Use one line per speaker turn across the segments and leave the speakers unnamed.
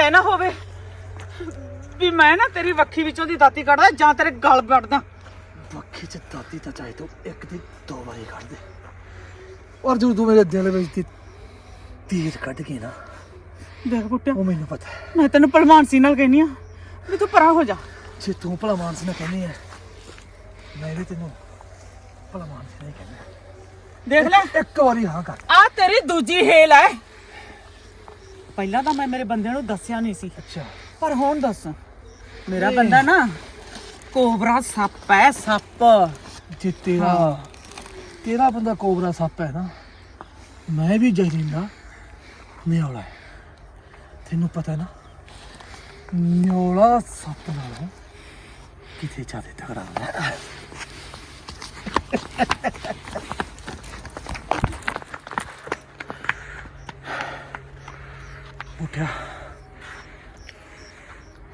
ਐ ਨਾ ਹੋਵੇ ਵੀ ਮੈਂ ਨਾ ਤੇਰੀ ਵੱਖੀ ਵਿੱਚੋਂ ਦੀ ਦਾਤੀ ਕੱਢਦਾ ਜਾਂ ਤੇਰੇ ਗਲ ਵੱਢਦਾ।
ਬੱਖੀ ਚ ਦਾਤੀ ਤਾਂ ਚਾਹੇ ਤੂੰ ਇੱਕ ਦੀ ਦੋ ਵਾਰੀ ਕੱਢ ਦੇ। ਔਰ ਜਦੋਂ ਤੂੰ ਮੇਰੇ ਦਿਲ ਵਿੱਚ ਦੀ ਤੀਰ ਕੱਢ ਗਈ ਨਾ
ਦੇਖ ਪੁੱਟਿਆ
ਉਹ ਮੈਨੂੰ ਪਤਾ ਹੈ।
ਮੈਂ ਤੈਨੂੰ ਭਲਵਾਨ ਸੀ ਨਾਲ ਕਹਿਨੀ ਆ ਵੀ ਤੂੰ ਪਰਾਂ ਹੋ ਜਾ।
ਜੇ ਤੂੰ ਭਲਾ ਮਾਨਸ ਨਾ ਕਹਿੰਦੀ ਹੈ ਮੈਂ ਵੀ ਤੈਨੂੰ ਭਲਾ ਮਾਨਸ ਨਹੀਂ ਕਹਿੰਦਾ।
ਦੇਖ ਲੈ।
ਇੱਕ ਵਾਰੀ ਹਾਂ ਕਰ।
ਆ ਤੇਰੀ ਦੂਜੀ ਹੇਲ ਐ। ਪਹਿਲਾਂ ਤਾਂ ਮੈਂ ਮੇਰੇ ਬੰਦੇ ਨੂੰ ਦੱਸਿਆ ਨਹੀਂ ਸੀ।
ਅੱਛਾ।
ਪਰ ਹੁਣ ਦੱਸ। ਮੇਰਾ ਬੰਦਾ ਨਾ ਕੋਬਰਾ ਸੱਪ ਐ ਸੱਪ।
ਜੇ ਤੇਰਾ ਤੇਰਾ ਬੰਦਾ ਕੋਬਰਾ ਸੱਪ ਹੈ ਨਾ ਮੈਂ ਵੀ ਜ਼ਹਿਰੀਲਾ ਨਿਓਲਾ ਹੈ। ਤੈਨੂੰ ਪਤਾ ਹੈ ਨਾ ਨਿਓਲਾ ਸੱਪ ਨਾਲ ਕਿਤੇ ਜ਼ਿਆਦਾ ਤਗੜਾ ਹੁੰਦਾ ਉੱਠਿਆ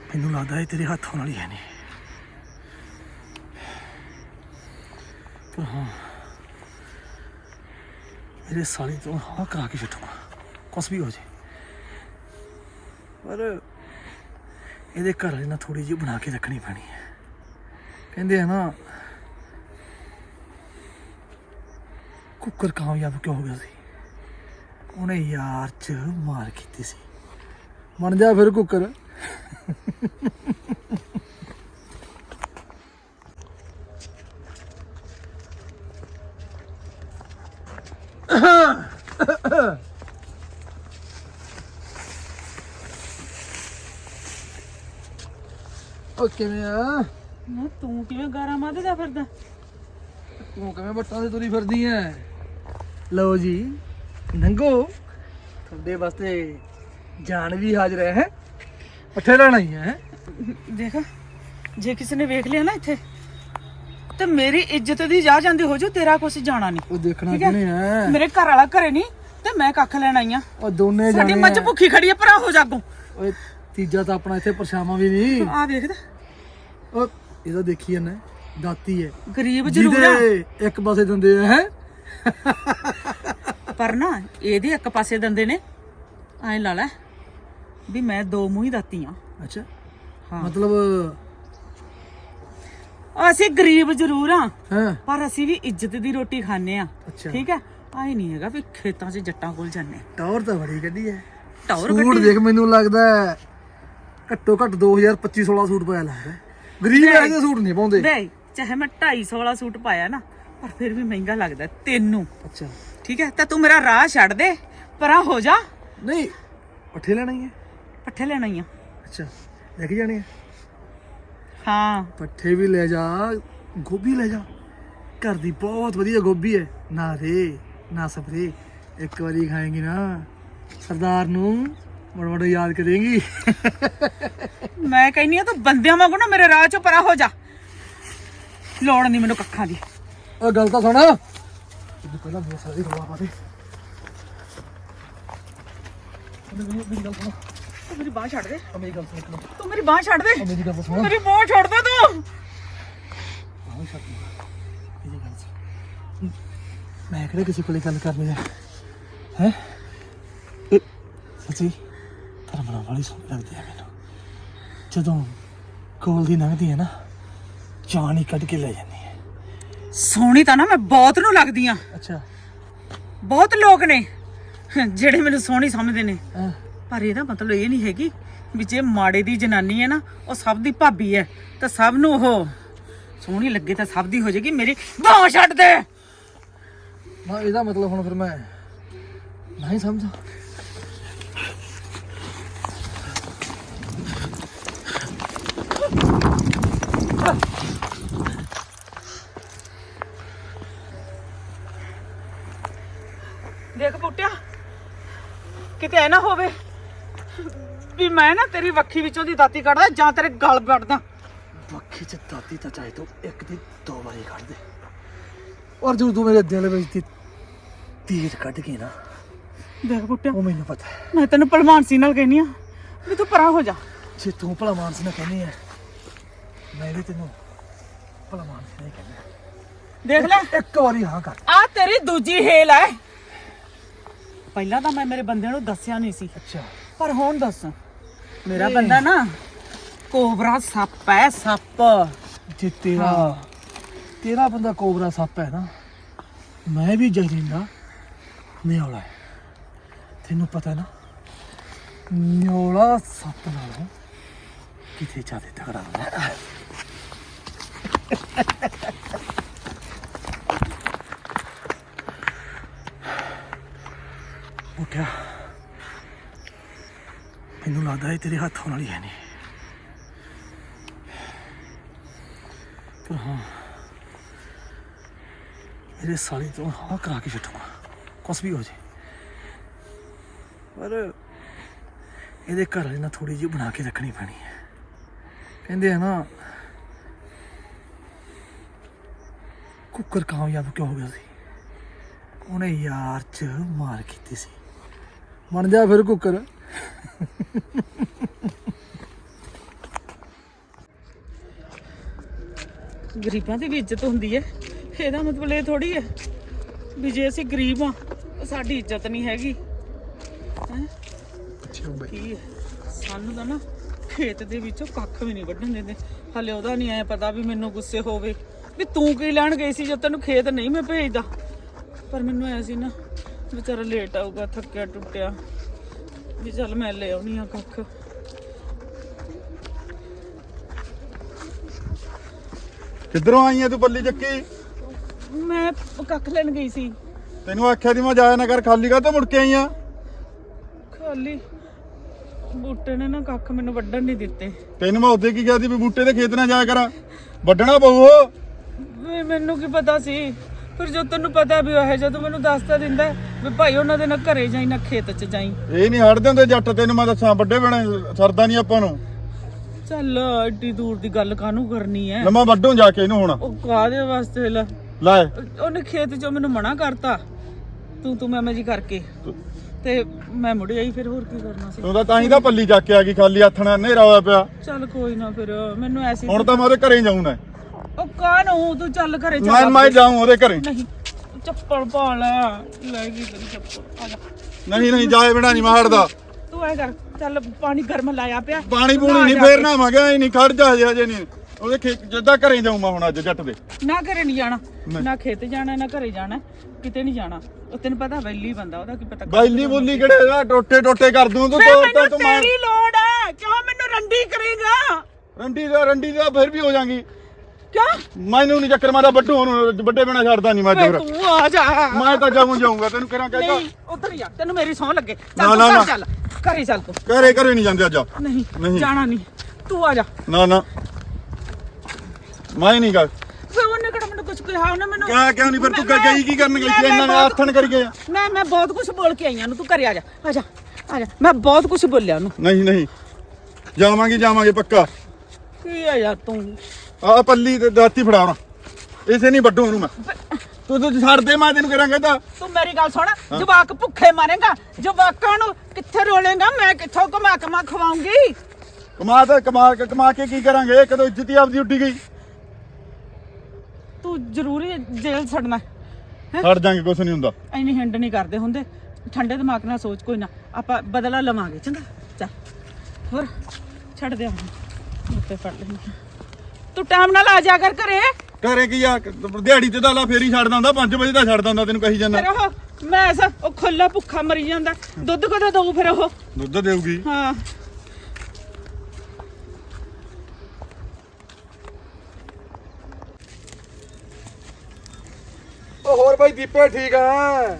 ਮੈਨੂੰ ਲੱਗਦਾ ਇਹ ਤੇਰੇ ਹੱਥ ਹੋਣ ਵਾਲੀ ਹੈ ਨਹੀਂ। ਪਰ ਹਾਂ, ਮੇਰੇ ਸਾਲੀ ਤੋਂ ਹਾਂ ਕਰਾ ਕੇ ਛੱਡੂਗਾ। ਕੁਛ ਵੀ ਹੋ ਜੇ। ਪਰ ਇਹਦੇ ਘਰ ਵਾਲੇ ਨਾਲ ਥੋੜੀ ਜਿਹੀ ਬਣਾ ਕੇ ਰੱਖਣੀ ਪੈਣੀ ਹੈ। ਕਹਿੰਦੇ ਆ ਨਾ, ਕੁੱਕਰ ਕਾਮਯਾਬ ਕਿਉਂ ਹੋ ਗਿਆ ਸੀ? ਉਹਨੇ ਯਾਰ ਚ ਮਾਰ ਕੀਤੀ ਸੀ। ਬਣ ਜਾ ਫਿਰ ਕੁੱਕਰ। ਓ ਕਿਵੇਂ ਆ?
ਨਾ ਤੂੰ ਕਿਵੇਂ ਗਾਰਾ ਮਾਰਦਾ ਫਿਰਦਾ?
ਤੂੰ ਕਿਵੇਂ ਬੱਟਾਂ ਤੇ ਤੁਰੀ ਫਿਰਦੀ ਐ? ਲਓ ਜੀ ਨੰਗੋ। ਤੁਹਾਡੇ ਵਾਸਤੇ ਜਾਨ ਵੀ ਹਾਜ਼ਰ ਹੈ ਹੈਂ? ਪੱਠੇ ਲੈਣਾ ਹੀ ਹੈ?
ਦੇਖ ਜੇ ਕਿਸੇ ਨੇ ਵੇਖ ਲਿਆ ਨਾ ਇੱਥੇ ਤੇ ਮੇਰੀ ਇੱਜ਼ਤ ਦੀ ਜਾ ਜਾਂਦੀ ਹੋ ਜੂ ਤੇਰਾ ਕੁਛ ਜਾਣਾ ਨਹੀਂ।
ਉਹ ਦੇਖਣਾ
ਠੀਕ ਹੈ? ਮੇਰੇ ਘਰ ਵਾਲਾ ਘਰੇ ਨਹੀਂ ਤੇ ਮੈਂ ਕੱਖ ਲੈਣ ਆਈ ਆ
ਉਹ ਦੋਨੇ
ਸਾਡੀ
ਜਾਣੇ
ਮੱਝ
ਆ।
ਭੁੱਖੀ ਖੜੀ ਆ ਭਰਾ ਹੋ ਜਾਗੋ
ਓਏ ਤੀਜਾ ਤਾਂ ਆਪਣਾ ਇੱਥੇ ਪਰਛਾਵਾਂ ਵੀ ਨਹੀਂ।
ਆ ਵੇਖਦਾ
ਉਹ ਇਹਦਾ ਦੇਖੀ ਜਾਂਦਾ ਦਾਤੀ ਹੈ।
ਗਰੀਬ ਜ਼ਰੂਰ ਆ।
ਇੱਕ ਪਾਸੇ ਦੰਦੇ ਆ ਹੈ?
ਪਰ ਨਾ ਇਹਦੇ ਇੱਕ ਪਾਸੇ ਦੰਦੇ ਨੇ। ਐਂ ਲਾ ਲੈ। ਵੀ ਮੈਂ ਦੋ ਮੂੰਹ ਹੀ ਦਾਤੀ ਆ।
ਅੱਛਾ।
ਹਾਂ।
ਮਤਲਬ
ਅਸੀਂ ਗਰੀਬ ਜ਼ਰੂਰ ਆ
ਹਾਂ।
ਪਰ ਅਸੀਂ ਵੀ ਇੱਜ਼ਤ ਦੀ ਰੋਟੀ ਖਾਂਦੇ ਆ।
ਅੱਛਾ।
ਠੀਕ ਹੈ? ਆਏ ਨਹੀਂ ਹੈਗਾ ਵੀ ਖੇਤਾਂ 'ਚ ਜੱਟਾਂ ਕੋਲ ਜਾਂਦੇ
ਟੌਰ ਤਾਂ ਬੜੀ ਕੱਢੀ ਹੈ
ਟੌਰ
ਸੂਟ
ਕੱਢੀ।
ਦੇਖ ਮੈਨੂੰ ਲੱਗਦਾ ਹੈ, ਘੱਟੋ ਘੱਟ 2025 16 ਸੂਟ ਪਾਇਆ ਲੱਗਦਾ। ਗਰੀਬ ਐ ਦੇ ਸੂਟ ਨਹੀਂ ਪਾਉਂਦੇ।
ਵੇ ਚਾਹੇ ਮੈਂ 250 ਵਾਲਾ ਸੂਟ ਪਾਇਆ ਨਾ ਪਰ ਫਿਰ ਵੀ ਮਹਿੰਗਾ ਲੱਗਦਾ ਤੈਨੂੰ।
ਅੱਛਾ।
ਠੀਕ ਹੈ? ਤਾਂ ਤੂੰ ਮੇਰਾ ਰਾਹ ਛੱਡ ਦੇ ਪਰਾਂ ਹੋ ਜਾ।
ਨਹੀਂ ਪੱਠੇ ਲੈਣਾ ਹੀ ਹੈ
ਪੱਠੇ ਲੈਣਾ ਹੀ ਆ।
ਅੱਛਾ ਲੈ ਕੇ ਜਾਣੇ ਆ?
ਹਾਂ।
ਪੱਠੇ ਵੀ ਲੈ ਜਾ ਗੋਭੀ ਲੈ ਜਾ। ਘਰ ਦੀ ਬਹੁਤ ਵਧੀਆ ਗੋਭੀ ਹੈ ਨਾ ਰੇ ਨਾ ਸਪਰੇ। ਇੱਕ ਵਾਰੀ ਖਾਏਂਗੀ ਨਾ ਸਰਦਾਰ ਨੂੰ ਮੜ ਮੜ ਯਾਦ ਕਰੇਂਗੀ।
ਮੈਂ ਕਹਿੰਨੀ ਆ ਤੂੰ ਬੰਦਿਆਂ ਵਾਂਗੂ ਨਾ ਮੇਰੇ ਰਾਹ 'ਚੋਂ ਪਰਾਂ ਹੋ ਜਾ। ਲੋੜ ਨਹੀਂ ਮੈਨੂੰ ਕੱਖਾਂ ਦੀ।
ਉਹ ਗੱਲ ਤਾਂ ਸੁਣ। ਤੂੰ ਪਹਿਲਾਂ ਮੇਰੇ ਸਾਰੀ ਰਵਾ ਪਾ ਦੇ। ਮੇਰੀ ਮੇਰੀ ਗੱਲ ਸੁਣ।
ਤੂੰ ਮੇਰੀ ਬਾਹ ਛੱਡ ਦੇ।
ਉਹ ਮੇਰੀ ਗੱਲ ਸੁਣ ਇੱਕ ਮਿੰਟ।
ਤੂੰ ਮੇਰੀ ਬਾਹ ਛੱਡ ਦੇ।
ਉਹ ਮੇਰੀ ਗੱਲ ਸੁਣ।
ਮੇਰੀ ਬਾਹ ਛੱਡ ਦੇ ਤੂੰ।
ਆਹ ਛੱਡ ਮੇਰੀ ਗੱਲ ਸੁਣ। ਮੈਂ ਕਿਹੜੇ ਕਿਸੇ ਕੋਲੇ ਗੱਲ ਕਰਨੀ ਹੈ? ਹੈ ਸੱਚੀ ਧਰਮਰਾ ਵਾਲੀ ਸੁਣ ਲੱਗਦੀ ਹੈ ਮੈਨੂੰ। ਜਦੋਂ ਕੋਲ ਦੀ ਲੰਘਦੀ ਹੈ ਨਾ ਜਾਨ ਹੀ ਕੱਢ ਕੇ ਲੈ ਜਾਂਦੀ ਹੈ
ਸੋਹਣੀ ਤਾਂ ਨਾ ਮੈਂ ਬਹੁਤ ਨੂੰ ਲੱਗਦੀ ਆ।
ਅੱਛਾ।
ਬਹੁਤ ਲੋਕ ਨੇ ਜਿਹੜੇ ਮੈਨੂੰ ਸੋਹਣੀ ਸਮਝਦੇ ਨੇ। ਪਰ ਇਹਦਾ ਮਤਲਬ ਇਹ ਨਹੀਂ ਹੈਗੀ ਵੀ ਜੇ ਮਾੜੇ ਦੀ ਜਨਾਨੀ ਹੈ ਨਾ ਉਹ ਸਭ ਦੀ ਭਾਬੀ ਹੈ ਤਾਂ ਸਭ ਨੂੰ ਉਹ ਸੋਹਣੀ ਲੱਗੇ ਤਾਂ ਸਭ ਦੀ ਹੋ ਜਾਏਗੀ। ਮੇਰੀ ਬਾਹ ਛੱਡ ਦੇ!
ਨਾ ਇਹਦਾ ਮਤਲਬ ਹੁਣ ਫਿਰ ਮੈਂ ਨਹੀਂ ਸਮਝਾ
ਦੇਖ ਪੁੱਟਿਆ ਕਿਤੇ ਐ ਨਾ ਹੋਵੇ। ਵੀ ਮੈਂ ਨਾ ਤੇਰੀ ਵੱਖੀ ਵਿੱਚੋਂ ਦੀ ਦਾਤੀ ਕੱਢਦਾ ਜਾਂ ਤੇਰੇ ਗਲ ਵੱਢਦਾ।
ਬੱਖੀ ਚ ਦਾਤੀ ਤਾਂ ਚਾਹੇ ਤੂੰ ਇੱਕ ਦੀ ਦੋ ਵਾਰੀ ਕੱਢ ਦੇ। ਔਰ ਜਦੋਂ ਤੂੰ ਮੇਰੇ ਦਿਲ ਵਿੱਚ ਦੀ ਤੀਰ ਕੱਢ ਗਈ ਨਾ
ਦੇਖ ਪੁੱਟਿਆ
ਉਹ ਮੈਨੂੰ ਪਤਾ ਹੈ।
ਮੈਂ ਤੈਨੂੰ ਭਲਵਾਨ ਸੀ ਨਾਲ ਕਹਿਨੀ ਆ ਵੀ ਤੂੰ ਪਰਾਂ ਹੋ ਜਾ।
ਜੇ ਤੂੰ ਭਲਾ ਮਾਨਸ ਨਾ ਕਹਿੰਦੀ ਹੈ ਮੈਂ ਵੀ ਤੈਨੂੰ ਭਲਾ ਮਾਨਸ ਨਹੀਂ ਕਹਿੰਦਾ
ਦੇਖ ਲੈ।
ਇੱਕ ਵਾਰੀ ਹਾਂ ਕਰ।
ਆ ਤੇਰੀ ਦੂਜੀ ਹੇਲ ਐ ਪਹਿਲਾਂ ਤਾਂ ਮੈਂ ਮੇਰੇ ਬੰਦੇ ਨੂੰ ਦੱਸਿਆ ਨਹੀਂ ਸੀ।
ਅੱਛਾ।
ਪਰ ਹੁਣ ਦੱਸ ਮੇਰਾ ਬੰਦਾ ਨਾ ਕੋਬਰਾ ਸੱਪ ਹੈ ਸੱਪ।
ਜੇ ਤੇਰਾ ਤੇਰਾ ਬੰਦਾ ਕੋਬਰਾ ਸੱਪ ਹੈ ਨਾ ਮੈਂ ਵੀ ਜ਼ਹਿਰੀਲਾ ਨਿਓਲਾ ਹੈ। ਤੈਨੂੰ ਪਤਾ ਨਾ ਨਿਓਲਾ ਸੱਪ ਨਾਲੋਂ ਕਿਤੇ ਜ਼ਿਆਦਾ ਤਗੜਾ ਹੁੰਦਾ ਉੱਠਿਆ ਮੈਨੂੰ ਤੇਰੇ ਹੱਥ ਨਾਲ ਹੀ ਹੈ ਨਹੀਂ ਪਰ ਹਾਂ ਮੇਰੇ ਸਾਲੀ ਤੋਂ ਹਾਂ ਕਰਾ ਕੇ ਛੱਡੂਗਾ ਕੁਛ ਵੀ ਹੋ ਜੇ ਪਰ ਇਹਦੇ ਘਰ ਵਾਲੀ ਨਾਲ ਥੋੜੀ ਜਿਹੀ ਬਣਾ ਕੇ ਰੱਖਣੀ ਪੈਣੀ ਹੈ ਕਹਿੰਦੇ ਆ ਨਾ ਕੁੱਕਰ ਕਾਮਯਾਬ ਕਿਉਂ ਹੋ ਗਿਆ ਸੀ ਉਹਨੇ ਯਾਰ ਚ ਮਾਰ ਕੀਤੀ ਸੀ ਬਣ ਜਾ ਫਿਰ ਕੁੱਕਰ
ਗਰੀਬਾਂ ਦੀ ਵੀ ਇੱਜ਼ਤ ਹੁੰਦੀ ਹੈ। ਇਹਦਾ ਮਤਲਬ ਇਹ ਥੋੜੀ ਹੈ ਵੀ ਜੇ ਅਸੀਂ ਗਰੀਬ ਆ ਸਾਡੀ ਇੱਜ਼ਤ ਨਹੀਂ ਹੈਗੀ। ਕੀ ਹੈ? ਸਾਨੂੰ ਤਾਂ ਨਾ ਖੇਤ ਦੇ ਵਿੱਚੋਂ ਕੱਖ ਵੀ ਨਹੀਂ ਵੱਢਣ ਦਿੰਦੇ। ਹਲੇ ਉਹਦਾ ਨਹੀਂ ਐ ਪਤਾ ਵੀ ਮੈਨੂੰ ਗੁੱਸੇ ਹੋਵੇ। ਵੀ ਤੂੰ ਕੀ ਲੈਣ ਗਈ ਸੀ ਜਦ ਤੈਨੂੰ ਖੇਤ ਨਹੀਂ ਮੈਂ ਭੇਜਦਾ? ਪਰ ਮੈਨੂੰ ਐ ਸੀ ਨਾ ਵਿਚਾਰਾ ਲੇਟ ਆਊਗਾ ਥੱਕਿਆ ਟੁੱਟਿਆ। ਵੀ ਚੱਲ ਮੈਂ ਲੈ ਆਉਣੀ ਆ ਕੱਖ।
ਕਿੱਧਰੋਂ ਆਈ ਐ ਤੂੰ ਪੱਲੀ ਚੱਕੀ?
ਮੈਂ ਕੱਖ ਲੈਣ ਗਈ ਸੀ।
ਤੈਨੂੰ ਆਖਿਆ ਦੀ ਮੈਂ ਜਾਇਆ ਨਾ ਕਰ ਖਾਲੀ ਕਾ ਮੁੜ ਕੇ ਆਈ ਆ?
ਖਾਲੀ। ਬੂਟੇ ਨੇ ਨਾ ਕੱਖ ਮੈਨੂੰ ਵੱਢਣ ਨਹੀਂ ਦਿੱਤੇ।
ਤੈਨੂੰ ਮੈਂ ਉੱਥੇ ਕੀ ਕਿਹਾ ਸੀ ਵੀ ਬੂਟੇ ਦੇ ਖੇਤ ਨਾ ਜਾਇਆ ਕਰ? ਵੱਢਣਾ ਪਊ ਉਹ।
ਵੀ ਮੈਨੂੰ ਕੀ ਪਤਾ ਸੀ? ਫਿਰ ਜੋ ਤੈਨੂੰ ਪਤਾ ਵੀ ਉਹ ਜਦੋਂ ਮੈਨੂੰ ਦੱਸਤਾ ਦਿੰਦਾ ਵੀ ਭਾਈ ਉਹਨਾਂ ਦੇ ਨਾ ਘਰੇ ਜਾਈ ਨਾ ਖੇਤ 'ਚ ਜਾਈ।
ਇਹ ਨਹੀਂ ਹਟਦੇ ਹੁੰਦੇ ਜੱਟ ਤੈਨੂੰ ਮੈਂ ਦੱਸਾਂ ਵੱਡੇ ਬਣੇ ਸਰਦਾ ਨਹੀਂ ਆਪਾਂ ਨੂੰ।
ਚੱਲ ਏਡੀ ਦੂਰ ਦੀ ਗੱਲ ਕਾਹਨੂੰ ਕਰਨੀ ਐ
ਲੰਮਾ ਵੱਢੂ ਜਾ ਕੇ ਇਹਨੂੰ ਹੁਣ।
ਉਹ ਕਾਹਦੇ ਵਾਸਤੇ ਲੈ?
ਲੈ।
ਉਹਨੇ ਖੇਤ 'ਚੋਂ ਮੈਨੂੰ ਮਨਾ ਕਰਤਾ। ਤੂੰ ਤੂੰ ਮੈਂ ਮੈਂ ਜੀ ਕਰਕੇ। ਤੇ ਮੈਂ ਮੁੜ ਆਈ ਫਿਰ ਹੋਰ ਕੀ ਕਰਨਾ ਸੀ?
ਤੂੰ ਤਾਂ ਤਾਂ ਹੀ ਤਾਂ ਪੱਲੀ ਚੱਕ ਕੇ ਆ ਗਈ ਖਾਲੀ ਹੱਥ ਨਾਲ ਹਨੇਰਾ ਹੋਇਆ ਪਿਆ।
ਚੱਲ ਕੋਈ ਨਾ ਫਿਰ ਮੈਨੂੰ ਐਸੀ
ਹੁਣ ਤਾਂ ਮੈਂ ਉਹਦੇ ਘਰੇ ਜਾਊਂ ਨਾ
ਤੂੰ ਚੱਲ ਘਰੇ ਚੱਲ
ਮੈਂ ਮੈਂ ਜਾਊਂ ਉਹਦੇ ਘਰੇ।
ਨਹੀਂ ਚੱਪਲ ਪਾ ਲੈ। ਲੈ ਗਈ ਤੇਰੀ ਚੱਪਲ ਆ ਜਾ।
ਨਹੀਂ ਨਹੀਂ ਜਾਏ ਬਿਨਾ ਨਹੀਂ ਮੈਂ ਹਟਦਾ
ਤੂੰ ਐ ਕਰ ਚੱਲ ਪਾਣੀ ਗਰਮ ਲਾਇਆ ਪਿਆ।
ਪਾਣੀ ਪੂਣੀ ਨਹੀਂ ਫੇਰ ਨਾ ਮਗਿਆ ਹੀ ਨਹੀਂ ਖੜ ਜਾ ਹਜੇ ਹਜੇ ਨਹੀਂ। ਉਹਦੇ ਖੇਤ ਜਿੱਦਾਂ ਘਰੇ ਜਾਊਂ ਮੈਂ ਹੁਣ ਅੱਜ ਜੱਟ ਦੇ।
ਨਾ ਘਰੇ ਨਹੀਂ ਜਾਣਾ
ਨਹੀਂ।
ਨਾ ਖੇਤ ਜਾਣਾ ਨਾ ਘਰੇ ਜਾਣਾ ਕਿਤੇ ਨਹੀਂ ਜਾਣਾ। ਉਹ ਤੈਨੂੰ ਪਤਾ ਵੈਲੀ ਬੰਦਾ ਉਹਦਾ ਕੀ ਪਤਾ ਕਦ
ਬਾਈਲੀ ਬੋਲੀ ਕਿਹੜੇ ਆ? ਟੋਟੇ ਟੋਟੇ ਕਰ ਦੂੰ ਤੂੰ
ਫਿਰ
ਤੋੜ
ਮੈਨੂੰ
ਤਾਂ ਤੂੰ ਮਾਰ
ਤੇਰੀ ਲੋੜ ਹੈ। ਕਿਉਂ ਮੈਨੂੰ ਰੰਡੀ ਕਰੇਗਾ?
ਰੰਡੀ ਦਾ ਰੰਡੀ ਦਾ ਫਿਰ ਵੀ ਹੋ ਜਾਗੀ।
ਕਿਉਂ?
ਮੈਨੂੰ ਨਹੀਂ ਚੱਕਰ ਮਾਰਾ ਵੱਡੂ ਉਹਨੂੰ ਵੱਡੇ ਬਿਨਾ ਛੱਡਦਾ ਨਹੀਂ ਮੈਂ
ਵੇ
ਜਬਰ।
ਤੂੰ ਆ ਜਾ।
ਮੈਂ ਤਾਂ ਜਾਊਂ ਜਾਊਂਗਾ ਤੈਨੂੰ ਕਿਹੜਾ ਕਹਿੰਦਾ
ਨਹੀਂ ਉਧਰ ਜਾ ਤੈਨੂੰ ਮੇਰੀ ਸੌਂ ਲੱਗੇ।
ਨਾ,
ਚੱਲ
ਨਾ,
ਤੂੰ
ਨਾ।
ਘਰ ਚੱਲ ਘਰੇ ਚੱਲ ਤੂੰ।
ਘਰੇ ਘਰੇ ਨਹੀਂ ਜਾਂਦੇ ਅੱਜ।
ਨਹੀਂ
ਨਹੀਂ।
ਜਾਣਾ ਨਹੀਂ ਤੂੰ ਆ ਜਾ।
ਨਾ ਨਾ। ਮੈਂ ਨਹੀਂ ਗਾ
ਵੇ ਉਹਨੇ ਕਿਹੜਾ ਮੈਨੂੰ ਕੁਝ ਕਿਹਾ? ਉਹਨੇ ਮੈਨੂੰ
ਕਿਆ ਕਿਉਂ ਨਹੀਂ ਫਿਰ ਤੂੰ
ਮੈਂ-
ਗਈ ਕੀ ਕਰਨ ਗਈ?
ਮੈਂ-
ਸੀ ਇਹਨਾਂ ਨੇ
ਮੈਂ
ਆਥਣ ਕਰੀ ਗਏ
ਮੈਂ ਮੈਂ ਬਹੁਤ ਕੁਝ ਬੋਲ ਕੇ ਆਈ ਨੂੰ ਤੂੰ ਘਰੇ ਆ ਜਾ। ਆ ਜਾ ਆ ਜਾ। ਮੈਂ ਬਹੁਤ ਕੁਝ ਬੋਲਿਆ ਉਹਨੂੰ।
ਨਹੀਂ ਨਹੀਂ। ਜਾਵਾਂਗੇ ਜਾਵਾਂਗੇ ਪੱਕਾ।
ਕੀ ਆ ਯਾਰ ਤੂੰ?
ਆ ਪੱਲੀ ਤੇ ਦਾਤੀ ਫੜਾਉਣਾ। ਇਸੇ ਨਹੀਂ ਵੱਡੂ ਉਹਨੂੰ ਮੈਂ। ਤੂੰ ਤੂੰ ਛੱਡ ਦੇ ਮੈਂ ਤੈਨੂੰ ਕਿਹੜਾ ਕਹਿੰਦਾ।
ਤੂੰ ਮੇਰੀ ਗੱਲ ਸੁਣ ਜਵਾਕ ਭੁੱਖੇ ਮਾਰੇਗਾ। ਜਵਾਕਾਂ ਨੂੰ ਕਿੱਥੇ ਰੋਲੇਗਾ? ਮੈਂ ਕਿੱਥੋਂ ਕਮਾ ਕਮਾ ਖਵਾਉਂਗੀ?
ਕਮਾ ਤਾਂ ਕਮਾ ਕੇ ਕਮਾ ਕੇ ਕੀ ਕਰਾਂਗੇ? ਕਦੋਂ ਇੱਜ਼ਤ ਹੀ ਆਪਦੀ ਉੱਡੀ ਗਈ।
ਤੂੰ ਜ਼ਰੂਰੀ ਜੇਲ੍ਹ ਛੱਡਣਾ।
ਛੱਡ ਜਾਾਂਗੇ ਕੁਛ ਨਹੀਂ ਹੁੰਦਾ।
ਐਨੀ ਹਿੰਡ ਨਹੀਂ ਕਰਦੇ ਹੁੰਦੇ। ਠੰਡੇ ਦਿਮਾਗ ਨਾਲ ਸੋਚ ਕੋਈ ਨਾ। ਆਪਾਂ ਬਦਲਾ ਲਵਾਂਗੇ ਚੰਗਾ। ਚੱਲ। ਹੋਰ ਛੱਡ ਦੇ ਹੁਣ। ਉੱਤੇ ਫੜ ਲੈਂਦੇ ਤੂੰ ਟਾਈਮ ਨਾਲ ਆ ਜਾ ਕਰ ਘਰੇ।
ਘਰੇ ਕੀ ਆ? ਦਿਹਾੜੀ ਤੇ ਤਾਂ ਲਾ ਫੇਰ ਹੀ ਛੱਡਦਾ ਹੁੰਦਾ 5 ਵਜੇ ਦਾ ਛੱਡਦਾ ਹੁੰਦਾ ਤੈਨੂੰ ਕਹੀ ਜਾਂਦਾ।
ਫਿਰ ਉਹ ਮੈਂ ਸਾ ਉਹ ਖੁੱਲਾ ਭੁੱਖਾ ਮਰੀ ਜਾਂਦਾ। ਦੁੱਧ ਕਦੋਂ ਦਊ ਫਿਰ ਉਹ?
ਦੁੱਧ ਦੇਊਗੀ।
ਹਾਂ।
ਉਹ ਹੋਰ ਬਾਈ ਦੀਪੇ ਠੀਕ ਆ?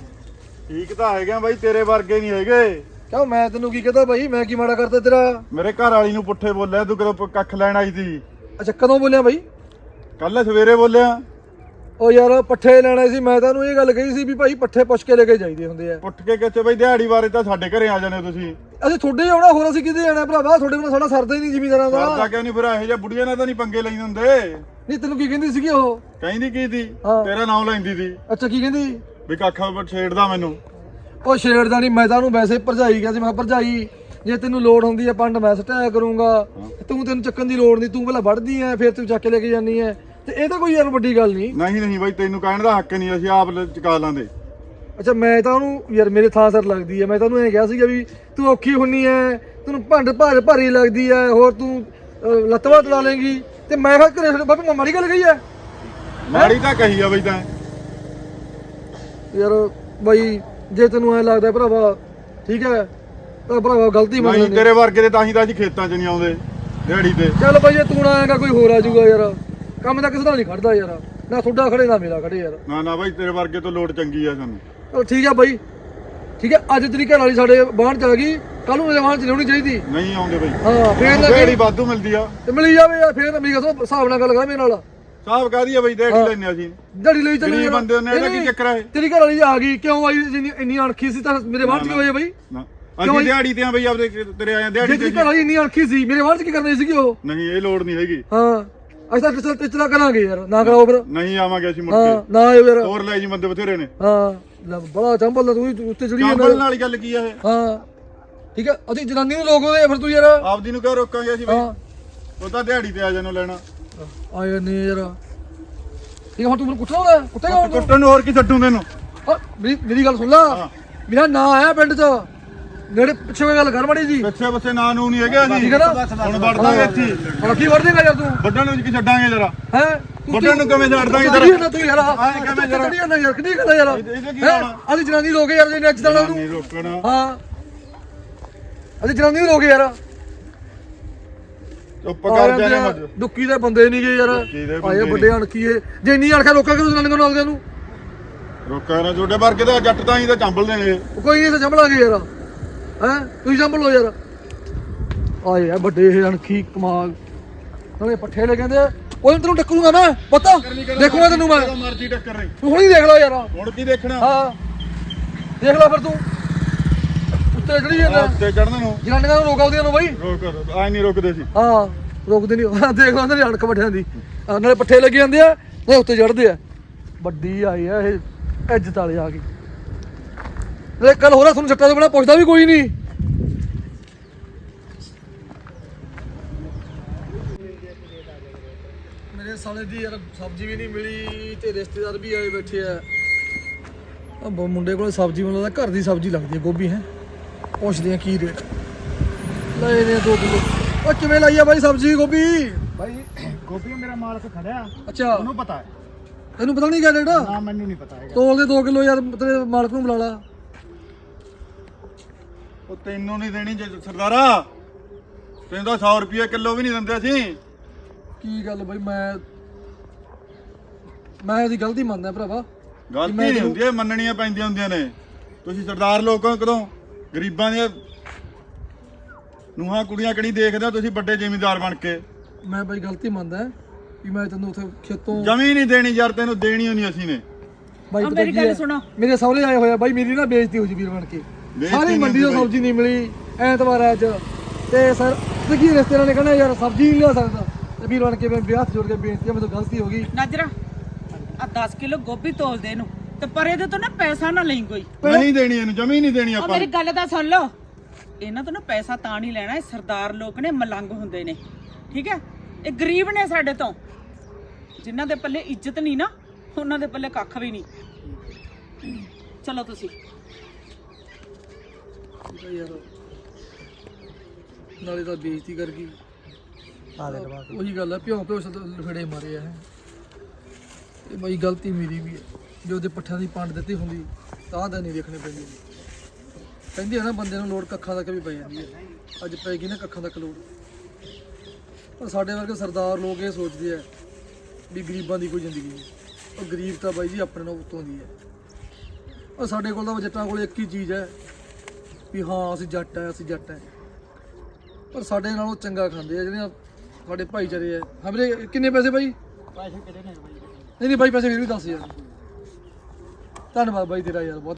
ਠੀਕ ਤਾਂ ਹੈਗਾ ਬਾਈ ਤੇਰੇ ਵਰਗੇ ਨਹੀਂ ਹੈਗੇ।
ਕਿਉਂ ਮੈਂ ਤੈਨੂੰ ਕੀ ਕਹਦਾ ਬਾਈ? ਮੈਂ ਕੀ ਮਾੜਾ ਕਰਤਾ ਤੇਰਾ?
ਮੇਰੇ ਘਰ ਵਾਲੀ ਨੂੰ ਪੁੱਠੇ ਬੋਲਿਆ ਤੂੰ ਕਦੋਂ ਕੱਖ ਲੈਣ ਆਈ ਸੀ?
ਅੱਛਾ ਕਦੋਂ ਬੋਲਿਆ ਬਾਈ?
ਕੱਲ ਸਵੇਰੇ ਬੋਲਿਆ।
ਉਹ ਯਾਰ ਪੱਠੇ ਲੈਣੇ ਸੀ ਮੈਂ ਤੁਹਾਨੂੰ ਇਹ ਗੱਲ ਕਹੀ ਸੀ ਵੀ ਭਾਈ ਪੱਠੇ ਪੁੱਛ ਕੇ ਲੈ ਕੇ ਜਾਈਦੇ ਹੁੰਦੇ ਆ।
ਪੁੱਠ ਕੇ ਕਿੱਥੇ ਬਾਈ ਦਿਹਾੜੀ ਬਾਰੇ ਤਾਂ ਸਾਡੇ ਘਰੇ ਆ ਜਾਣੇ ਤੁਸੀਂ।
ਅਸੀਂ ਤੁਹਾਡੇ ਆਉਣਾ ਹੋਰ ਅਸੀਂ ਕਿਤੇ ਜਾਣਾ ਭਰਾਵਾ? ਤੁਹਾਡੇ ਬਿਨਾਂ ਸਾਡਾ ਸਰਦਾ ਹੀ ਨਹੀਂ ਜ਼ਿਮੀਂਦਾਰਾਂ ਦਾ।
ਕਿਉਂ ਨਹੀਂ ਫਿਰ? ਇਹੋ ਜਿਹਾ ਬੁੜੀਆਂ ਨਾਲ ਤਾਂ ਨਹੀਂ ਪੰਗੇ ਲਈ ਹੁੰਦੇ।
ਨਹੀਂ ਤੈਨੂੰ ਕੀ ਕਹਿੰਦੀ ਸੀਗੀ ਉਹ?
ਕਹਿੰਦੀ ਕੀ ਸੀ?
ਹਾਂ।
ਤੇਰਾ ਨਾਮ ਲੈਂਦੀ ਸੀ।
ਅੱਛਾ ਕੀ ਕਹਿੰਦੀ?
ਵੀ ਕੱਖਾਂ ਪਰ ਛੇੜਦਾ ਮੈਨੂੰ।
ਉਹ ਛੇੜਦਾ ਨਹੀਂ ਮੈਂ ਤਾਂ ਉਹਨੂੰ ਵੈਸੇ ਭਰਜਾਈ ਗਿਆ ਸੀ ਮੈਂ ਭਰਜਾਈ ਜੇ ਤੈਨੂੰ ਲੋੜ ਹੁੰਦੀ ਹੈ ਪੰਡ ਮੈਂ ਸਟਾਇਆ ਕਰੂੰਗਾ। ਤੂੰ ਤੈਨੂੰ ਚੱਕਣ ਦੀ ਲੋੜ ਨਹੀਂ ਤੂੰ ਪਹਿਲਾਂ ਵੜਦੀ ਐ ਫਿਰ ਤੂੰ ਚੱਕ ਕੇ ਲੈ ਕੇ ਜਾਨੀ ਐ। ਤੇ ਇਹ ਤਾਂ ਕੋਈ ਯਾਰ ਵੱਡੀ ਗੱਲ ਨਹੀਂ।
ਨਹੀਂ ਨਹੀਂ ਬਾਈ ਤੈਨੂੰ ਕਹਿਣ ਦਾ ਹੱਕ ਨਹੀਂ ਅਸੀਂ ਆਪ ਲ- ਚੁਕਾ ਲਾਂਦੇ
ਅੱਛਾ ਮੈਂ ਤਾਂ ਉਹਨੂੰ ਯਾਰ ਮੇਰੇ ਥਾਂ ਸਰ ਲੱਗਦੀ ਐ। ਮੈਂ ਤਾਂ ਉਹਨੂੰ ਐਂ ਕਿਹਾ ਸੀਗਾ ਵੀ ਤੂੰ ਔਖੀ ਹੁੰਨੀ ਐ ਤੈਨੂੰ ਭੰਡ ਭਾਰ ਭਾਰੀ ਲੱਗਦੀ ਐ ਹੋਰ ਤੂੰ ਅਹ, ਲੱਤਵਾ ਤਲਾ ਲੇਂਗੀ। ਤੇ ਮੈਂ ਕਿਹਾ ਘਰੇ ਬਾਬੇ ਮਾੜੀ ਗੱਲ ਗਈ ਐ?
ਮਾੜੀ ਤਾਂ ਕਹੀ ਆ ਬਈ ਤਾਂ।
ਯਾਰ ਬਾਈ ਜੇ ਤੈਨੂੰ ਐ ਲੱਗਦਾ ਭਰਾਵਾ ਠੀਕ ਹੈ ਤਾਂ ਭਰਾਵਾ ਗਲਤੀ ਮੰਨ
ਨਹੀਂ
ਲੈਂਦੇ
ਤੇਰੇ ਵਰਗੇ ਦੇ ਤਾਂ ਹੀ ਤਾਂ ਅਸੀਂ ਖੇਤਾਂ 'ਚ ਨਹੀਂ ਆਉਂਦੇ ਦਿਹਾੜੀ ਤੇ।
ਚੱਲ ਬਾਈ ਜੇ ਤੂੰ ਨਾ ਆਏਗਾ ਕੋਈ ਹੋਰ ਆ ਜਾਊਗਾ ਯਾਰ। ਕੰਮ ਤਾਂ ਕਿਸੇ ਦਾ ਨਹੀਂ ਖੜਦਾ ਯਾਰ। ਨਾ ਤੁਹਾਡਾ ਖੜੇ ਨਾ ਮੇਰਾ ਖੜੇ ਯਾਰ।
ਨਾ ਨਾ ਬਈ ਤੇਰੇ ਵਰਗੇ ਤੋਂ ਲੋੜ ਚੰਗੀ ਆ ਸਾਨੂੰ।
ਚਲ ਠੀਕ ਆ ਬਾਈ। ਠੀਕ ਹੈ ਅੱਜ ਤੇਰੀ ਘਰ ਵਾਲੀ ਸਾਡੇ ਬਾਹਰ ਚਲ ਗਈ। ਕੱਲ ਨੂੰ ਮੇਰੇ ਬਾਹਰ ਚ ਲਿਆਉਣੀ ਚਾਹੀਦੀ।
ਨਹੀਂ ਆਉਂਦੇ ਬਈ।
ਹਾਂ ਫੇਰ ਨਾ
ਦਿਹਾੜੀ ਵਾਧੂ ਮਿਲਦੀ ਆ।
ਤੇ ਮਿਲੀ ਜਾਵੇ ਯਾਰ ਫੇਰ ਮੇਰੀ ਗੱਲ ਹਿਸਾਬ ਨਾਲ ਗੱਲ ਕਰ ਮੇਰੇ ਨਾਲ।
ਸਾਹਬ ਕਾਦੀ ਆ ਬਈ ਦਿਹਾੜੀ ਲੈਣੇ ਅਸੀਂ।
ਡੜੀ ਲਈ ਚੱਲੀ
ਗਰੀਬ ਬੰਦੇ ਨੇ ਇਹਦਾ ਕੀ ਚੱਕਰ ਹੈ
ਤੇਰੀ ਘਰ ਵਾਲੀ ਆ ਗਈ ਕਿਉਂ ਆਈ ਇੰਨੀ ਇੰਨੀ ਅਣਖੀ ਸੀ ਤਾਂ ਮੇਰੇ ਬਾਹਰ ਚ ਕਿਉਂ ਬਾਈ?
ਨਾ। ਅਸੀਂ ਦਿਹਾੜੀ ਤੇ ਆ ਬਈ ਆਪਦੇ ਤੇਰੇ ਆਏ ਆ
ਜੇ
ਦਿਹਾੜੀ ਤੇ
ਘਰ ਵਾਲੀ ਇੰਨੀ ਅਣਖੀ ਸੀ ਮੇਰੇ ਚ ਕੀ ਕਰਨੀ ਸੀਗੀ ਉਹ?
ਨਹੀਂ ਇਹ ਲੋੜ ਨਹੀਂ ਹੈਗੀ।
ਹਾਂ ਅਸੀਂ ਤਾਂ ਟਿਚਲਾ ਟਿਚਲਾ ਕਰਾਂਗੇ ਯਾਰ ਨਾ ਕਰਾਓ ਫਿਰ।
ਨਹੀਂ ਆਵਾਂਗੇ ਅਸੀਂ ਮੁੜ
ਹਾਂ
ਕੇ
ਨਾ ਆਇਓ ਯਾਰ।
ਹੋਰ ਲੈ ਜੀ ਬੰਦੇ ਬਥੇਰੇ ਨੇ।
ਹਾਂ ਲੈ ਬੜਾ ਚੰਬਲ ਤੂੰ ਵੀ ਉੱਤੇ ਚੜੀ ਜਾਂਦਾ।
ਚਾਂਬਲ ਨਾਲ ਹੀ ਗੱਲ ਕੀ ਆ ਇਹ?
ਹਾਂ ਠੀਕ ਹੈ ਅਸੀਂ ਜਨਾਨੀ ਨੂੰ ਲੋਕ ਉਹਦੇ ਫਿਰ ਤੂੰ ਯਾਰ।
ਆਪਦੀ ਨੂੰ ਕਿਉਂ ਰੋਕਾਂਗੇ ਅਸੀਂ ਬਈ?
ਹਾਂ।
ਉਹ ਤਾਂ ਦਿਹਾੜੀ ਤੇ ਆ ਜਾਣੋ ਲੈਣਾ।
ਆਏ ਨਹੀਂ ਯਾਰ। ਠੀਕ ਹੈ ਹੁਣ ਤੂੰ ਮੈਨੂੰ ਕੁੱਟਣਾ ਹੁੰਦਾ ਕੁੱਟੇਗਾ ਹੁਣ ਤੂੰ?
ਕੁੱਟਣ ਨੂੰ ਹੋਰ ਕੀ ਛੱਡੂ ਤੈਨੂੰ
ਹਾਂ, ਮੇਰੀ ਮੇਰੀ ਗੱਲ ਸੁਣ ਲਾ। ਮੇਰਾ ਨਾਂ ਆਇਆ ਪਿੰਡ 'ਚ। ਨੇੜੇ ਪਿੱਛੇ ਕੋਈ ਗੱਲ ਕਰ ਮੜੀ ਜੀ?
ਪਿੱਛੇ ਬੱਸੇ ਨਾਂ ਨੂੰ ਨਹੀਂ ਹੈਗੇ
ਠੀਕ ਹੈ ਨਾ?
ਹੁਣ ਵੜ ਦਾਂਗੇ ਇੱਥੇ
ਹੁਣ ਕੀ ਵੜ ਦੇਗਾ ਯਾਰ ਤੂੰ?
ਵੱਡਣ ਨੂੰ ਕੀ ਛੱਡਾਂਗੇ ਜਰਾ?
ਹੈ?
ਵੱਡਣ ਨੂੰ ਕਿਵੇਂ ਛੱਡ ਦਾਂਗੇ
ਜਾਂਦਾ ਤੂੰ ਯਾਰ।
ਆਏ ਕਿਵੇਂ ਜਰਾ?
ਚੜੀ ਜਾਂਦਾ ਯਾਰ ਕਿੰਨੀ ਗੱਲ ਆ ਯਾਰ।
ਇਹਦੇ- ਇਹਦੇ ਕੀ
ਹੈਂ?
ਹੋਣਾ?
ਅਸੀਂ ਜਨਾਨੀ ਲੋਕ ਯਾਰ ਜੇ ਅੱਜ ਤੱਕ
ਨਹੀਂ ਰੋਕਣਾ।
ਹਾਂ। ਅਸੀਂ ਜਨਾਨੀ ਲੋਕ ਯਾਰ।
ਚੁੱਪ ਕਰ ਜਾਣੇ ਮੱਝ
ਦੁੱਕੀ ਦੇ ਬੰਦੇ ਨਹੀਂ ਗਏ ਯਾਰ।
ਦੁੱਕੀ ਦੇ
ਆਏ
ਬੰਦੇ
ਵੱਡੇ ਅਣਕੀਏ ਜੇ ਇੰਨੀ ਅਣਖਾ ਲੋਕਾਂ ਕਿਉਂ ਜਨਾਨੀ ਨੂੰ ਆਉਂਦੇ ਨੂੰ?
ਰੋਕਾ ਨਾ ਛੋਟੇ ਵਰਗੇ ਦਾ ਜੱਟ ਤਾਂ ਹੀ ਤਾਂ ਚੰਬਲਦੇ ਨੇ।
ਉਹ ਕੋਈ ਨਹੀਂ ਸੰਭਲਾਂਗੇ ਯਾਰ। ਹੈ? ਤੁਸੀਂ ਸੰਭਲ ਲਓ ਯਾਰ। ਆਏ ਆ ਵੱਡੇ ਇਹ ਅਣਖੀ ਕਮਾਲ। ਨਾਲੇ ਪੱਠੇ ਲੈ ਕਹਿੰਦੇ ਉਹ ਤੈਨੂੰ ਟੱਕਰੂਗਾ ਨਾ ਪਤਾ। ਦੇਖੂਗਾ ਤੈਨੂੰ ਮੈਂ।
ਜਦੋਂ ਮਰਜ਼ੀ ਟੱਕਰ ਰਹੀ।
ਤੂੰ ਹੁਣੀ ਦੇਖ ਲੈ ਯਾਰ।
ਹੁਣ ਕੀ ਦੇਖਣਾ?
ਹਾਂ। ਦੇਖ ਲੈ ਫਿਰ ਤੂੰ। ਉੱਤੇ ਚੜੀ ਜਾਂਦਾ।
ਉੱਤੇ ਚੜਨ ਨੂੰ।
ਜਨਾਨੀਆਂ ਨੂੰ ਰੋਕ ਆਉਂਦੀਆਂ ਨੂੰ ਬਾਈ।
ਰੋਕ ਆਈ ਨਹੀਂ ਰੁਕਦੇ ਸੀ।
ਹਾਂ ਰੁਕਦੇ ਨਹੀਂ। ਹਾਂ ਦੇਖ ਉਹਨਾਂ ਦੀ ਅਣਖ ਵੱਡਿਆਂ ਦੀ। ਨਾਲੇ ਪੱਠੇ ਲੱਗੇ ਜਾਂਦੇ ਆ। ਇਹ ਉੱਤੇ ਚੜਦੇ ਆ। ਵੱਡੀ ਆਈ ਆ ਇਹ ਇੱਜ਼ਤ ਵਾਲੇ ਆ ਗਈ ਤੇ ਕੱਲ ਹੋਰਾ ਤੁਹਾਨੂੰ ਛੱਟਾ ਤੋਂ ਬਣਾ ਪੁੱਛਦਾ ਵੀ ਕੋਈ ਨਹੀਂ। ਮੇਰੇ ਸਾਲੇ ਦੀ ਯਾਰ ਸਬਜ਼ੀ ਵੀ ਨਹੀਂ ਮਿਲੀ ਤੇ ਰਿਸ਼ਤੇਦਾਰ ਵੀ ਆਏ ਬੈਠੇ ਆ। ਆ ਮੁੰਡੇ ਕੋਲ ਸਬਜ਼ੀ ਮੈਨੂੰ ਲੱਗਦਾ ਘਰ ਦੀ ਸਬਜ਼ੀ ਲੱਗਦੀ ਹੈ ਗੋਭੀ ਹੈ। ਪੁੱਛਦੇ ਆ ਕੀ ਰੇਟ ਲੈ ਨੇ 2 ਕਿਲੋ। ਉਹ ਕਿਵੇਂ ਲਾਈ ਆ ਬਾਈ ਸਬਜ਼ੀ ਗੋਭੀ?
ਭਾਈ ਗੋਪੀ ਮੇਰਾ ਮਾਲਕ ਖੜਿਆ।
ਅੱਛਾ।
ਉਹਨੂੰ ਪਤਾ ਹੈ।
ਤੈਨੂੰ ਪਤਾ ਨਹੀਂ ਕਿਆ ਰੇਟ
ਨਾ ਮੈਨੂੰ ਨਹੀਂ ਪਤਾ ਹੈਗਾ।
ਤੋਲ ਦੇ 2 ਕਿਲੋ ਯਾਰ ਤੇਰੇ ਮਾਲਕ ਨੂੰ ਬੁਲਾ ਲਾ।
ਉਹ ਤੈਨੂੰ ਨਹੀਂ ਦੇਣੀ ਜੇ ਸਰਦਾਰਾ। ਤੈਨੂੰ ਤਾਂ 100 ਰੁਪਏ ਕਿਲੋ ਵੀ ਨਹੀਂ ਦਿੰਦੇ ਅਸੀਂ।
ਕੀ ਗੱਲ ਬਾਈ ਮੈਂ ਮੈਂ ਇਹਦੀ ਗਲਤੀ ਮੰਨਦਾ ਭਰਾਵਾ।
ਗਲਤੀ
ਮੈਂ
ਨਹੀਂ ਹੁੰਦੀ ਇਹ ਮੰਨਣੀਆਂ ਪੈਂਦੀਆਂ ਹੁੰਦੀਆਂ ਨੇ। ਤੁਸੀਂ ਸਰਦਾਰ ਲੋਕਾਂ ਕਦੋਂ? ਗਰੀਬਾਂ ਦੀਆਂ ਨੂਹਾਂ ਕੁੜੀਆਂ ਕਿਹੜੀ ਦੇਖਦੇ ਹੋ ਤੁਸੀਂ ਵੱਡੇ ਜ਼ਿਮੀਂਦਾਰ ਬਣ ਕੇ?
ਮੈਂ ਬਾਈ ਗਲਤੀ ਮੰਨਦਾ ਵੀ ਮੈਂ ਤੈਨੂੰ ਉੱਥੇ ਖੇਤੋਂ
ਜਮੀ ਨਹੀਂ ਦੇਣੀ ਯਾਰ ਤੈਨੂੰ ਦੇਣੀ ਹੋਣੀ ਅਸੀਂ ਨੇ।
ਬਾਈ
ਮੇਰੀ ਗੱਲ
ਹੈ?
ਸੁਣੋ।
ਮੇਰੇ ਸਹੁਰੇ ਆਏ ਹੋਇਆ ਬਾਈ ਮੇਰੀ ਨਾ ਬੇਇੱਜ਼ਤੀ ਹੋ ਜੀ ਵੀਰ ਬਣ ਕੇ। ਸਾਰੀ ਮੰਡੀ ਤੋਂ। ਸਬਜ਼ੀ ਨਹੀਂ ਮਿਲੀ ਐਤਵਾਰ ਅੱਜ ਤੇ ਸਰ ਕੀ ਰਿਸ਼ਤੇਦਾਰਾਂ ਨੇ ਕਹਿਣਾ ਯਾਰ ਸਬਜ਼ੀ ਨਹੀਂ ਲਿਆ ਸਕਦਾ ਤੇ ਵੀਰ ਬਣ ਕੇ ਮੈਂ ਵਿਆਹ ਜੁੜ ਕੇ ਬੇਇੱਜ਼ਤੀ ਆ, ਤੋਂ ਗਲਤੀ ਹੋ ਗਈ
ਨਾਜਰਾ ਆ 10 ਕਿਲੋ ਗੋਭੀ ਤੋਲ ਦੇ ਇਹਨੂੰ ਤੇ ਪਰ ਇਹਦੇ ਤੋਂ ਨਾ ਪੈਸਾ ਨਾ ਲਈ ਕੋਈ
ਨਹੀਂ ਦੇਣੀ ਇਹਨੂੰ ਜਮੀ ਨਹੀਂ ਦੇਣੀ ਆਪਾਂ
ਮੇਰੀ ਗੱਲ ਤਾਂ ਸੁਣ ਲਓ ਇਹਨਾਂ ਤੋਂ ਨਾ ਪੈਸਾ ਤਾਂ ਨਹੀਂ ਲੈਣਾ ਇਹ ਸਰਦਾਰ ਲੋਕ ਨੇ ਮਲੰਗ ਹੁੰਦੇ ਨੇ ਠੀਕ ਹੈ ਇਹ ਗਰੀਬ ਨੇ ਸਾਡੇ ਤੋਂ ਜਿਨ੍ਹਾਂ ਦੇ ਪੱਲੇ ਇੱਜ਼ਤ ਨਹੀਂ ਨਾ ਉਹਨਾਂ ਦੇ ਪੱਲੇ ਕੱਖ ਵੀ ਨਹੀਂ ਚਲੋ ਤੁਸੀਂ
ਯਾਰ। ਨਾਲੇ ਤਾਂ ਬੇਇੱਜ਼ਤੀ ਕਰ ਗਈ। ਉਹੀ ਗੱਲ ਹੈ ਪਿਓ ਪਿਓ ਸਦ ਲਫੜੇ ਮਾਰੇ ਆ ਇਹ। ਇਹ ਬਈ ਗਲਤੀ ਮੇਰੀ ਵੀ ਹੈ ਜੇ ਉਹਦੇ ਪੱਠਿਆਂ ਦੀ ਪੰਡ ਦਿੱਤੀ ਹੁੰਦੀ ਤਾਂ ਤਾਂ ਨਹੀਂ ਵੇਖਣੇ ਪੈਂਦੀ ਕਹਿੰਦੇ ਆ ਨਾ ਬੰਦੇ ਨੂੰ ਲੋੜ ਕੱਖਾਂ ਤੱਕ ਵੀ ਪੈ ਜਾਂਦੀ ਹੈ ਅੱਜ ਪੈ ਗਈ ਨਾ ਕੱਖਾਂ ਤੱਕ ਲੋੜ। ਪਰ ਸਾਡੇ ਵਰਗੇ ਸਰਦਾਰ ਲੋਕ ਇਹ ਸੋਚਦੇ ਆ ਵੀ ਗਰੀਬਾਂ ਦੀ ਕੋਈ ਜ਼ਿੰਦਗੀ ਨਹੀਂ। ਉਹ ਗਰੀਬ ਤਾਂ ਬਾਈ ਜੀ ਆਪਣੇ ਨਾਲ ਉੱਤੋਂ ਦੀ ਹੈ ਉਹ ਸਾਡੇ ਕੋਲ ਤਾਂ ਜੱਟਾਂ ਕੋਲ ਇੱਕ ਹੀ ਚੀਜ਼ ਹੈ ਵੀ ਹਾਂ ਅਸੀਂ ਜੱਟ ਆ ਅਸੀਂ ਜੱਟ ਆ। ਪਰ ਸਾਡੇ ਨਾਲੋਂ ਚੰਗਾ ਖਾਂਦੇ ਆ ਜਿਹੜੀਆਂ ਸਾਡੇ ਭਾਈਚਾਰੇ ਆ। ਹਾਂ ਵੀਰੇ ਕਿੰਨੇ ਪੈਸੇ ਬਾਈ?
ਪੈਸੇ ਕਿਹੜੇ ਨੇ ਭਾਈ
ਨਹੀਂ ਨਹੀਂ ਬਾਈ ਪੈਸੇ ਫਿਰ ਵੀ ਦੱਸ ਯਾਰ। ਧੰਨਵਾਦ ਬਾਈ ਤੇਰਾ ਯਾਰ ਬਹੁਤ